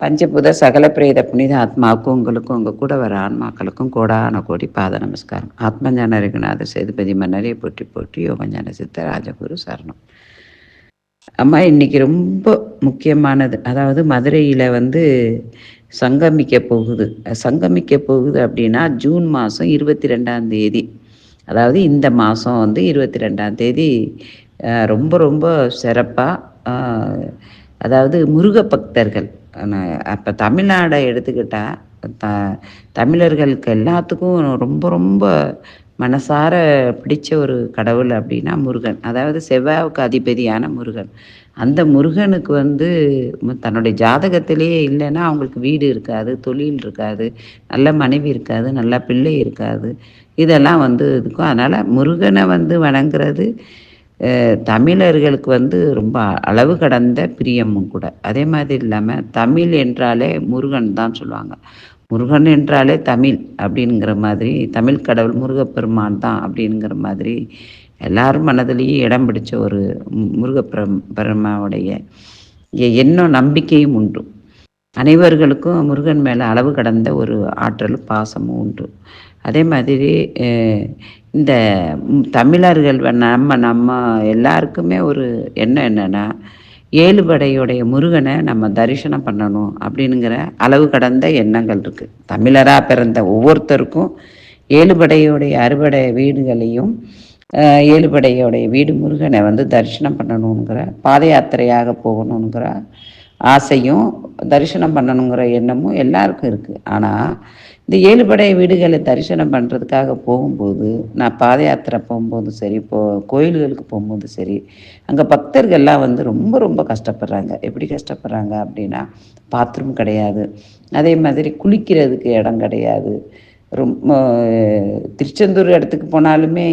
பஞ்சபூத சகல பிரேத புனித ஆத்மாவுக்கும் உங்களுக்கும் உங்கள் கூட வர ஆன்மாக்களுக்கும் கோடான கோடி பாத நமஸ்காரம். ஆத்மஞான ரகுநாத சேதுபதி மன்னரை போட்டி போட்டி யோகஞான சித்த ராஜகுரு சரணம். அம்மா இன்னைக்கு ரொம்ப முக்கியமானது. அதாவது மதுரையில் வந்து சங்கமிக்க போகுது. சங்கமிக்க போகுது அப்படின்னா ஜூன் மாதம் இருபத்தி ரெண்டாம் தேதி. அதாவது இந்த மாதம் வந்து இருபத்தி ரெண்டாம் தேதி ரொம்ப ரொம்ப சிறப்பாக அதாவது முருக பக்தர்கள் அப்போ தமிழ்நாடை எடுத்துக்கிட்டால் த தமிழர்களுக்கு எல்லாத்துக்கும் ரொம்ப ரொம்ப மனசார பிடிச்ச ஒரு கடவுள் அப்படின்னா முருகன். அதாவது செவ்வாய்க்கு அதிபதியான முருகன். அந்த முருகனுக்கு வந்து தன்னுடைய ஜாதகத்திலேயே இல்லைன்னா அவங்களுக்கு வீடு இருக்காது தொழில் இருக்காது நல்ல மனைவி இருக்காது நல்ல பிள்ளை இருக்காது. இதெல்லாம் வந்து இருக்கும் அதனால் முருகனை வந்து வணங்குறது தமிழர்களுக்கு வந்து ரொம்ப அளவு கடந்த பிரியமும் கூட. அதே மாதிரி இல்லாமல் தமிழ் என்றாலே முருகன் தான் சொல்லுவாங்க. முருகன் என்றாலே தமிழ் அப்படிங்கிற மாதிரி தமிழ் கடவுள் முருகப்பெருமான் தான் அப்படிங்கிற மாதிரி எல்லாரும் மனதிலேயே இடம் பிடிச்ச ஒரு முருகப்பெரும் பெருமாவுடைய எண்ணம் நம்பிக்கையும் உண்டு. அனைவர்களுக்கும் முருகன் மேலே அளவு கடந்த ஒரு ஆற்றலும் பாசமும் உண்டு. அதே மாதிரி இந்த தமிழர்கள் நம்ம நம்ம எல்லாருக்குமே ஒரு எண்ணம் என்னென்னா ஏழுபடையுடைய முருகனை நம்ம தரிசனம் பண்ணணும் அப்படிங்கிற அளவு கடந்த எண்ணங்கள் இருக்குது தமிழராக பிறந்த ஒவ்வொருத்தருக்கும் ஏழுபடையுடைய அறுபடை வீடுகளையும் ஏழுபடையுடைய வீடு முருகனை வந்து தரிசனம் பண்ணணுங்கிற பாத யாத்திரையாக போகணுங்கிற ஆசையும் தரிசனம் பண்ணணுங்கிற எண்ணமும் எல்லாருக்கும் இருக்குது ஆனால் இந்த ஏழு படை வீடுகளை தரிசனம் பண்ணுறதுக்காக போகும்போது நான் பாத யாத்திரை போகும்போதும் சரி இப்போ கோயில்களுக்கு போகும்போதும் சரி அங்கே பக்தர்கள்லாம் வந்து ரொம்ப ரொம்ப கஷ்டப்படுறாங்க. எப்படி கஷ்டப்படுறாங்க அப்படின்னா பாத்ரூம் கிடையாது. அதே மாதிரி குளிக்கிறதுக்கு இடம் கிடையாது. ரொம்ப திருச்செந்தூர் இடத்துக்கு போனாலுமே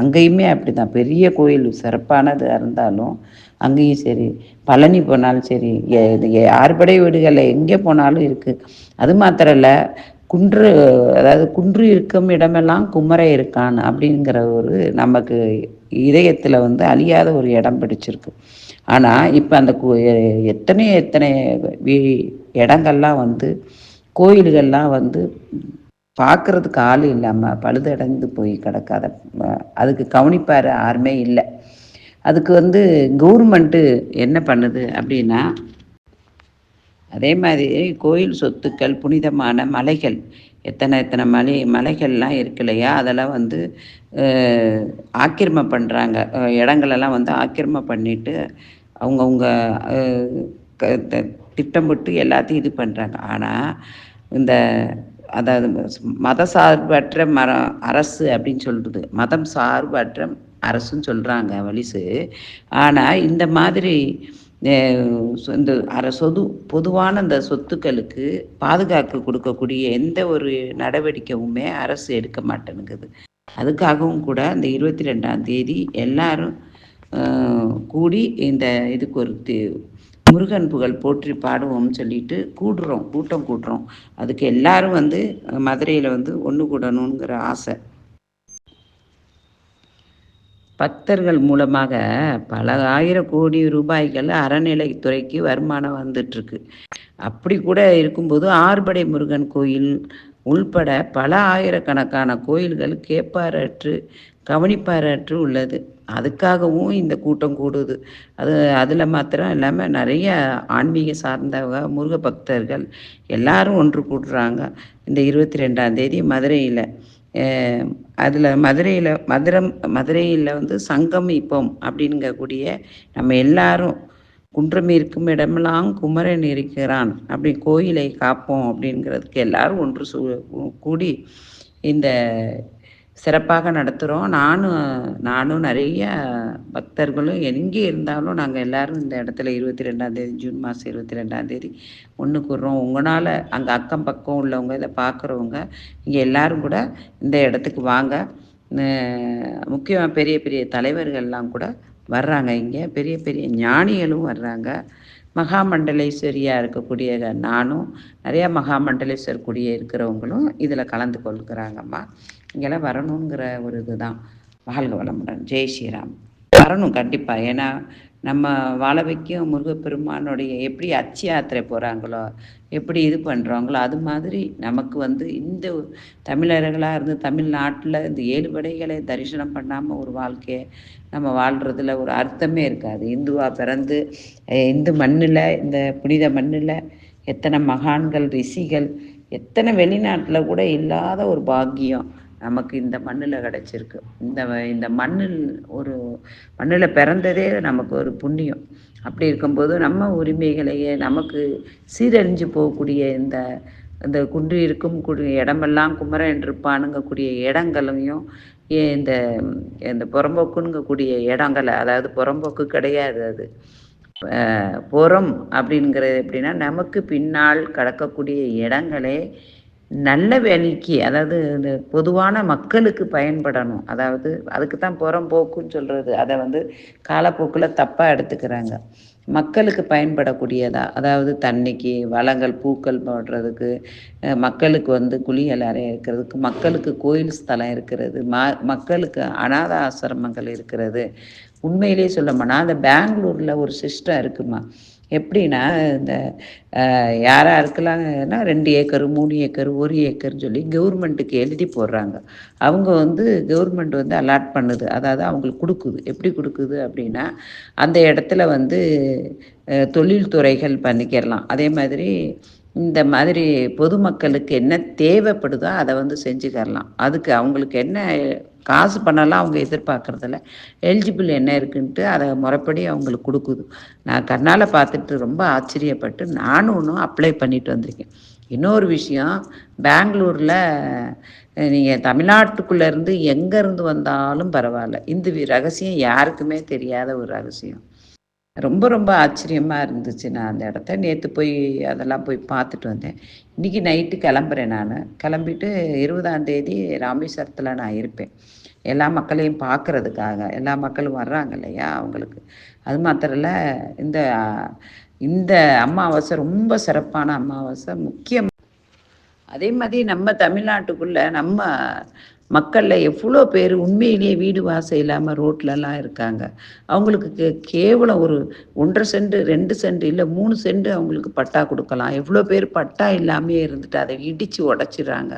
அங்கேயுமே அப்படி தான் பெரிய கோயில் சிறப்பானது இருந்தாலும் அங்கேயும் சரி பழனி போனாலும் சரி ஆறுபடை வீடுகளில் எங்கே போனாலும் இருக்குது அது மாத்திரம் இல்லை குன்று அதாவது குன்று இருக்கும் இடமெல்லாம் குமரை இருக்கான் அப்படிங்கிற ஒரு நமக்கு இதயத்தில் வந்து அழியாத ஒரு இடம் பிடிச்சிருக்கு. ஆனால் இப்போ அந்த எத்தனை எத்தனை இடங்கள்லாம் வந்து கோயில்கள்லாம் வந்து பார்க்குறதுக்கு ஆள் இல்லாமல் பழுதடைந்து போய் கிடக்காத அதுக்கு கவனிப்பார் யாருமே இல்லை. அதுக்கு வந்து கவர்மெண்ட்டு என்ன பண்ணுது அப்படின்னா அதே மாதிரி கோயில் சொத்துக்கள் புனிதமான மலைகள். எத்தனை எத்தனை மலை மலைகள்லாம் இருக்கு இல்லையா? அதெல்லாம் வந்து ஆக்கிரமம் பண்ணுறாங்க இடங்களெல்லாம் வந்து ஆக்கிரமம் பண்ணிட்டு அவங்கவுங்க திட்டமிட்டு எல்லாத்தையும் இது பண்ணுறாங்க ஆனால் இந்த அதாவது மத சார்பற்ற மரம் அரசு அப்படின்னு சொல்கிறது மதம் சார்பற்ற அரசுன்னு சொல்கிறாங்க வலிசு. ஆனால் இந்த மாதிரி இந்த அரை சொது பொதுவான அந்த சொத்துக்களுக்கு பாதுகாக்க கொடுக்கக்கூடிய எந்த ஒரு நடவடிக்கையுமே அரசு எடுக்க மாட்டேங்குது அதுக்காகவும் கூட இந்த இருபத்தி ரெண்டாம் தேதி எல்லாரும் கூடி இந்த இதுக்கு ஒரு முருகன் புகழ் போற்றி பாடுவோம்னு சொல்லிட்டு கூடுறோம் கூட்டம் கூட்டுறோம் அதுக்கு எல்லாரும் வந்து மதுரையில் வந்து ஒன்று கூடணுங்கிற ஆசை. பக்தர்கள் மூலமாக பல ஆயிரம் கோடி ரூபாய்கள் அறநிலைத்துறைக்கு வருமானம் வந்துட்டுருக்கு. அப்படி கூட இருக்கும்போது ஆறுபடை முருகன் கோயில் உள்பட பல ஆயிரக்கணக்கான கோயில்கள் கேட்பாரற்று கவனிப்பாரற்று உள்ளது. அதுக்காகவும் இந்த கூட்டம் கூடுது. அது அதில் மாத்திரம் இல்லாமல் நிறைய ஆன்மீக சார்ந்தவங்க முருக பக்தர்கள் எல்லாரும் ஒன்று கூடுறாங்க. இந்த இருபத்தி ரெண்டாம் தேதி மதுரையில். அதில் மதுரையில் மதுரம் மதுரையில் வந்து சங்கமிப்போம் அப்படிங்கக்கூடிய நம்ம எல்லாரும் குன்றம் இருக்கும் இடமெல்லாம் குமரன் இருக்கிறான். அப்படி கோயிலை காப்போம் அப்படிங்கிறதுக்கு எல்லாரும் ஒன்று சு கூடி இந்த சிறப்பாக நடத்துகிறோம் நானும் நானும் நிறைய பக்தர்களும் எங்கே இருந்தாலும் நாங்கள் எல்லாரும் இந்த இடத்துல இருபத்தி ரெண்டாந்தேதி ஜூன் மாதம் இருபத்தி ரெண்டாந்தேதி ஒன்று கூடுறோம். உங்களால் அங்கே அக்கம் பக்கம் உள்ளவங்க இதை பார்க்குறவங்க இங்கே எல்லோரும் கூட இந்த இடத்துக்கு வாங்க. முக்கியமாக பெரிய பெரிய தலைவர்கள்லாம் கூட வர்றாங்க இங்கே. பெரிய பெரிய ஞானிகளும் வர்றாங்க. மகாமண்டலேஸ்வரியாக இருக்கக்கூடிய நானும் நிறையா மகாமண்டலேஸ்வர் கூடிய இருக்கிறவங்களும் இதில் கலந்து கொள்கிறாங்கம்மா. இங்கெல்லாம் வரணுங்கிற ஒரு இதுதான். வாழ்க வளமுடன். ஜெய் ஸ்ரீராம். வரணும் கண்டிப்பாக ஏன்னா நம்ம வாழ வைக்கும் முருகப்பெருமானுடைய எப்படி அச்சு யாத்திரை போகிறாங்களோ எப்படி இது பண்ணுறாங்களோ அது மாதிரி நமக்கு வந்து இந்த தமிழர்களாக இருந்து தமிழ்நாட்டில் இந்த ஏழு படைகளை தரிசனம் பண்ணாமல் ஒரு வாழ்க்கையை நம்ம வாழ்கிறதுல ஒரு அர்த்தமே இருக்காது. இந்துவாக பிறந்து இந்து மண்ணில் இந்த புனித மண்ணில் எத்தனை மகான்கள் ரிஷிகள் எத்தனை வெளிநாட்டில் கூட இல்லாத ஒரு பாக்கியம். நமக்கு இந்த மண்ணில் கிடச்சிருக்கு. இந்த இந்த மண்ணில் ஒரு மண்ணில் பிறந்ததே நமக்கு ஒரு புண்ணியம். அப்படி இருக்கும்போது நம்ம உரிமைகளையே நமக்கு சீரழிஞ்சு போகக்கூடிய இந்த இந்த குன்று இருக்கும் இடமெல்லாம் குமரன் இருப்பானுங்கக்கூடிய இடங்களையும் இந்த இந்த புறம்போக்குங்கக்கூடிய இடங்களை அதாவது புறம்போக்கு கிடையாது அது. புறம் அப்படிங்கிறது எப்படின்னா நமக்கு பின்னால் கடக்கக்கூடிய இடங்களே நல்ல வேலைக்கு அதாவது இந்த பொதுவான மக்களுக்கு பயன்படணும். அதாவது அதுக்கு தான் புறம்போக்குன்னு சொல்கிறது அதை வந்து காலப்போக்கில் தப்பாக எடுத்துக்கிறாங்க. மக்களுக்கு பயன்படக்கூடியதா? அதாவது தண்ணிக்கு வளங்கள் பூக்கள் போடுறதுக்கு மக்களுக்கு வந்து குளியல் அறை இருக்கிறதுக்கு மக்களுக்கு கோயில் ஸ்தலம் இருக்கிறது ம மக்களுக்கு அநாத ஆசிரமங்கள் இருக்கிறது. உண்மையிலே சொல்ல அந்த பெங்களூரில் ஒரு சிஸ்டம் இருக்குமா? எப்படின்னா இந்த யாராக இருக்கலாம்னா ரெண்டு ஏக்கர் மூணு ஏக்கர் ஒரு ஏக்கர்னு சொல்லி கவர்மெண்ட்டுக்கு எழுதி போடுறாங்க. அவங்க வந்து கவர்மெண்ட் வந்து அலாட் பண்ணுது. அதாவது அவங்களுக்கு கொடுக்குது. எப்படி கொடுக்குது அப்படின்னா அந்த இடத்துல வந்து தொழில்துறைகள் பண்ணிக்கிறலாம் அதே மாதிரி இந்த மாதிரி பொதுமக்களுக்கு என்ன தேவைப்படுதோ அதை வந்து செஞ்சுக்கரலாம். அதுக்கு அவங்களுக்கு என்ன காசு பண்ணலாம் அவங்க எதிர்பார்க்குறதில்ல. எலிஜிபிள் என்ன இருக்குன்ட்டு அதை முறைப்படி அவங்களுக்கு கொடுக்குது. நான் கண்ணால் பார்த்துட்டு ரொம்ப ஆச்சரியப்பட்டு நானும் ஒன்றும் அப்ளை பண்ணிட்டு வந்திருக்கேன். இன்னொரு விஷயம் பெங்களூரில் நீங்கள் தமிழ்நாட்டுக்குள்ளேருந்து எங்கேருந்து வந்தாலும் பரவாயில்ல. இந்த ரகசியம் யாருக்குமே தெரியாத ஒரு ரகசியம். ரொம்ப ரொம்ப ஆச்சரியமாக இருந்துச்சு நான் அந்த இடத்த. நேற்று போய் அதெல்லாம் போய் பார்த்துட்டு வந்தேன். இன்றைக்கி நைட்டு கிளம்புறேன் நான். கிளம்பிட்டு இருபதாம் தேதி ராமேஸ்வரத்தில் நான் இருப்பேன். எல்லா மக்களையும் பார்க்குறதுக்காக. எல்லா மக்களும் வர்றாங்க இல்லையா அவங்களுக்கு. அது மாத்திரம் இல்லை இந்த இந்த அமாவாசை ரொம்ப சிறப்பான அமாவாசை. முக்கியம் அதே மாதிரி நம்ம தமிழ்நாட்டுக்குள்ளே நம்ம மக்களில் எவ்வளோ பேர் உண்மையிலேயே வீடு வாசம் இல்லாமல் ரோட்லலாம் இருக்காங்க. அவங்களுக்கு கே கேவலம் ஒரு ஒன்றரை சென்ட் ரெண்டு சென்ட் இல்லை மூணு சென்ட் அவங்களுக்கு பட்டா கொடுக்கலாம். எவ்வளோ பேர் பட்டா இல்லாமே இருந்துட்டு அதை இடித்து உடச்சிடுறாங்க.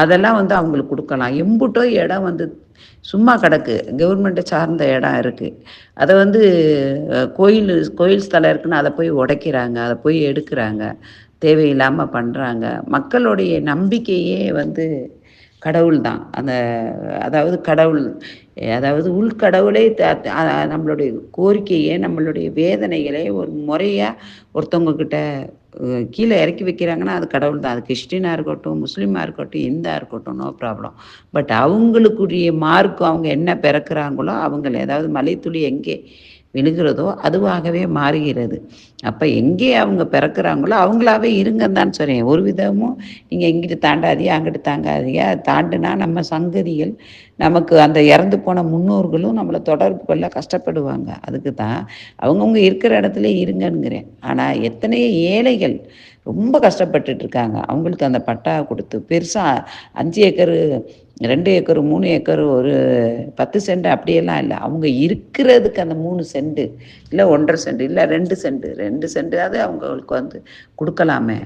அதெல்லாம் வந்து அவங்களுக்கு கொடுக்கலாம். எம்புட்டோ இடம் வந்து சும்மா கிடக்கு. கவர்மெண்ட்டை சார்ந்த இடம் இருக்குது அதை வந்து கோயில் கோயில் ஸ்தலம் இருக்குன்னு அதை போய் உடைக்கிறாங்க. அதை போய் எடுக்கிறாங்க. தேவையில்லாமல் பண்ணுறாங்க மக்களுடைய நம்பிக்கையே வந்து கடவுள் தான் அந்த அதாவது கடவுள் அதாவது உள்கடவுளே நம்மளுடைய கோரிக்கையை நம்மளுடைய வேதனைகளை ஒரு முறையாக ஒருத்தவங்க கிட்ட கீழே இறக்கி வைக்கிறாங்கன்னா அது கடவுள் தான் அது கிறிஸ்டினாக இருக்கட்டும் முஸ்லீமாக இருக்கட்டும் இந்தாக இருக்கட்டும் நோ ப்ராப்ளம் பட் அவங்களுக்குரிய மார்க் அவங்க என்ன பிறக்கிறாங்களோ அவங்களை ஏதாவது மலைத்துளி எங்கே விழுகிறதோ அதுவாகவே மாறுகிறது. அப்போ எங்கே அவங்க பிறக்கிறாங்களோ அவங்களாவே இருங்கன்னு தான் சொல்கிறேன் ஒரு விதமும் நீங்கள் இங்கிட்டு தாண்டாதீங்க அங்கிட்டு தாங்காதீங்க. தாண்டுனா நம்ம சங்கதிகள் நமக்கு அந்த இறந்து போன முன்னோர்களும் நம்மளை தொடர்பு கொள்ள கஷ்டப்படுவாங்க. அதுக்கு தான் அவங்கவுங்க இருக்கிற இடத்துல இருங்கன்னுங்கிறேன். ஆனால் எத்தனையோ ஏழைகள் ரொம்ப கஷ்டப்பட்டுட்டு இருக்காங்க அவங்களுக்கு அந்த பட்டா கொடுத்து பெருசாக அஞ்சு ஏக்கரு ரெண்டு ஏக்கர் மூணு ஏக்கர் ஒரு பத்து சென்ட் அப்படியெல்லாம் இல்லை. அவங்க இருக்கிறதுக்கு அந்த மூணு சென்ட் இல்லை ஒன்றரை சென்ட் இல்லை ரெண்டு சென்ட் ரெண்டு சென்டாவது அவங்களுக்கு வந்து கொடுக்கலாமே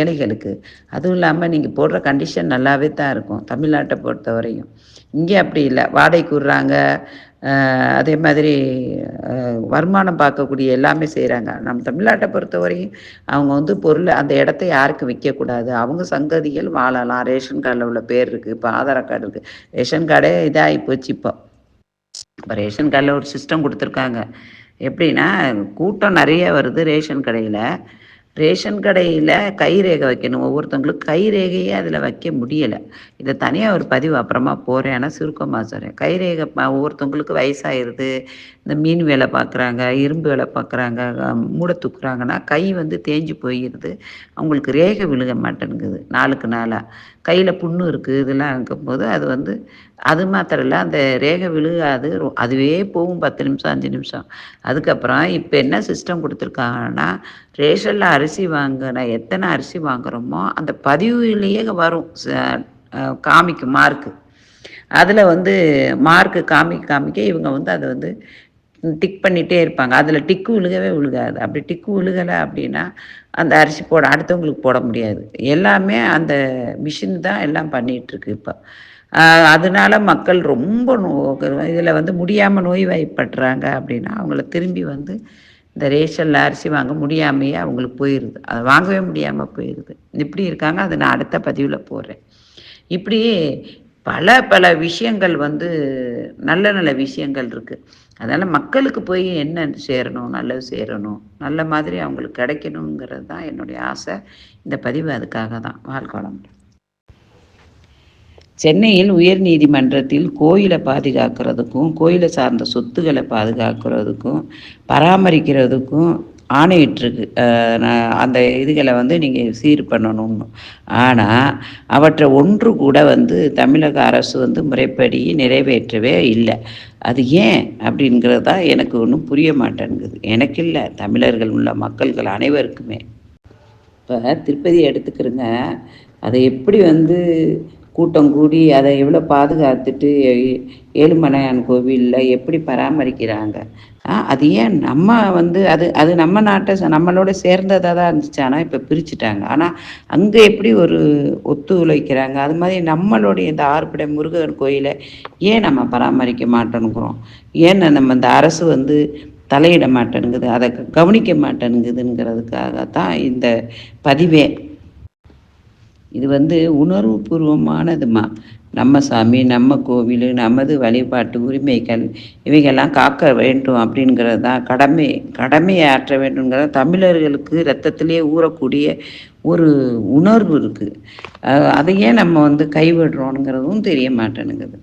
ஏழைகளுக்கு. அதுவும் இல்லாமல் நீங்கள் போடுற கண்டிஷன் நல்லாவே தான் இருக்கும் தமிழ்நாட்டை பொறுத்த வரையும் இங்கே அப்படி இல்லை. வாடகைக்கு விடுறாங்க அதே மாதிரி வருமானம் பார்க்கக்கூடிய எல்லாமே செய்கிறாங்க நம்ம தமிழ்நாட்டை பொறுத்தவரையும் அவங்க வந்து பொருளை அந்த இடத்த யாருக்கும் விற்கக்கூடாது அவங்க சங்கதிகள் வாழலாம். ரேஷன் கார்டில் உள்ள பேர் இருக்குது இப்போ ஆதார் கார்டு இருக்குது ரேஷன் கார்டே இதாகி போச்சு இப்போ. இப்போ ரேஷன் கார்டில் ஒரு சிஸ்டம் கொடுத்துருக்காங்க. எப்படின்னா கூட்டம் நிறைய வருது ரேஷன் கடையில். ரேஷன் கடையில் கைரேகை வைக்கணும்? ஒவ்வொருத்தவங்களுக்கும் கை ரேகையே அதில் வைக்க முடியலை. இதை தனியாக ஒரு பதிவு அப்புறமா போகிறேன் ஆனால் சுருக்கமாக சொல்கிறேன் கை ரேகை ஒவ்வொருத்தவங்களுக்கு வயசாகிடுது இந்த மீன் வேலை பார்க்குறாங்க இரும்பு வேலை பார்க்குறாங்க மூட தூக்குறாங்கன்னா கை வந்து தேஞ்சு போயிடுது அவங்களுக்கு ரேகை விழுக மாட்டேங்குது நாளுக்கு நாளாக கையில் புண்ணு இருக்குது இதெல்லாம் இருக்கும்போது அது வந்து அது மாத்திரம் இல்லை அந்த ரேகை விழுகாது. அதுவே போகும் பத்து நிமிஷம் அஞ்சு நிமிஷம். அதுக்கப்புறம் இப்போ என்ன சிஸ்டம் கொடுத்துருக்காங்கன்னா ரேஷனில் அரிசி வாங்கின எத்தனை அரிசி வாங்குகிறோமோ அந்த பதிவுலேயே வரும் காமிக்கும் மார்க்கு அதில் வந்து மார்க்கு காமிக்க காமிக்க இவங்க வந்து அதை வந்து டிக் பண்ணிகிட்டே இருப்பாங்க. அதில் டிக்கு விழுகவே விழுகாது. அப்படி டிக்கு விழுகலை அப்படின்னா அந்த அரிசி போட அடுத்தவங்களுக்கு போட முடியாது. எல்லாமே அந்த மிஷின் தான் எல்லாம் பண்ணிகிட்ருக்கு இப்போ. அதனால மக்கள் ரொம்ப நோ இதில் வந்து முடியாமல் நோய்வாய்ப்படுறாங்க அப்படின்னா அவங்கள திரும்பி வந்து இந்த ரேஷனில் அரிசி வாங்க முடியாமையே அவங்களுக்கு போயிடுது அதை வாங்கவே முடியாமல் போயிடுது இப்படி இருக்காங்க. அதை நான் அடுத்த பதிவில் போடுறேன். இப்படி பல பல விஷயங்கள் வந்து நல்ல நல்ல விஷயங்கள் இருக்குது அதனால் மக்களுக்கு போய் என்ன சேரணும் நல்லது சேரணும் நல்ல மாதிரி அவங்களுக்கு கிடைக்கணுங்கிறது தான் என்னுடைய ஆசை. இந்த பதிவு அதுக்காக தான். வாழ்க்கோளம் சென்னையில் உயர் நீதிமன்றத்தில் கோயிலை பாதுகாக்கிறதுக்கும் கோயிலை சார்ந்த சொத்துக்களை பாதுகாக்கிறதுக்கும் பராமரிக்கிறதுக்கும் ஆணையிட்டிருக்கு. அந்த இதுகளை வந்து நீங்கள் சீர் பண்ணணும்னு. ஆனால் அவற்றை ஒன்று கூட வந்து தமிழக அரசு வந்து முறைப்படி நிறைவேற்றவே இல்லை. அது ஏன் அப்படிங்கிறது தான் எனக்கு ஒன்றும் புரிய மாட்டேங்குது. எனக்கு இல்லை. தமிழர்கள் உள்ள மக்கள்கள் அனைவருக்குமே. இப்போ திருப்பதி எடுத்துக்கிறோங்க. அதை எப்படி வந்து கூட்டம் கூடி அதை எவ்வளோ பாதுகாத்துட்டு ஏழுமலையான் கோவிலில் எப்படி பராமரிக்கிறாங்க? அது ஏன் நம்ம வந்து அது அது நம்ம நாட்டை நம்மளோட சேர்ந்ததாக தான் இருந்துச்சு. ஆனால் இப்போ பிரிச்சுட்டாங்க. ஆனால் அங்கே எப்படி ஒரு ஒத்துழைக்கிறாங்க அது மாதிரி நம்மளுடைய இந்த ஆறுபடை முருகன் கோயிலை ஏன் நம்ம பராமரிக்க மாட்டேனுங்கிறோம் ஏன் நம்ம இந்த அரசு வந்து தலையிட மாட்டேனுங்குது அதை கவனிக்க மாட்டேனுங்குதுங்கிறதுக்காக தான் இந்த பதிவே. இது வந்து உணர்வு பூர்வமானதுமா நம்ம சாமி நம்ம கோவில் நமது வழிபாட்டு உரிமைகள் இவைகள்லாம் காக்க வேண்டும் அப்படிங்கிறது தான் கடமை. கடமையை ஆற்ற வேண்டுங்கிறத தமிழர்களுக்கு ரத்தத்திலே ஊறக்கூடிய ஒரு உணர்வு இருக்குது அதையே நம்ம வந்து கைவிடுறோங்கிறதும் தெரிய மாட்டேனுங்குது.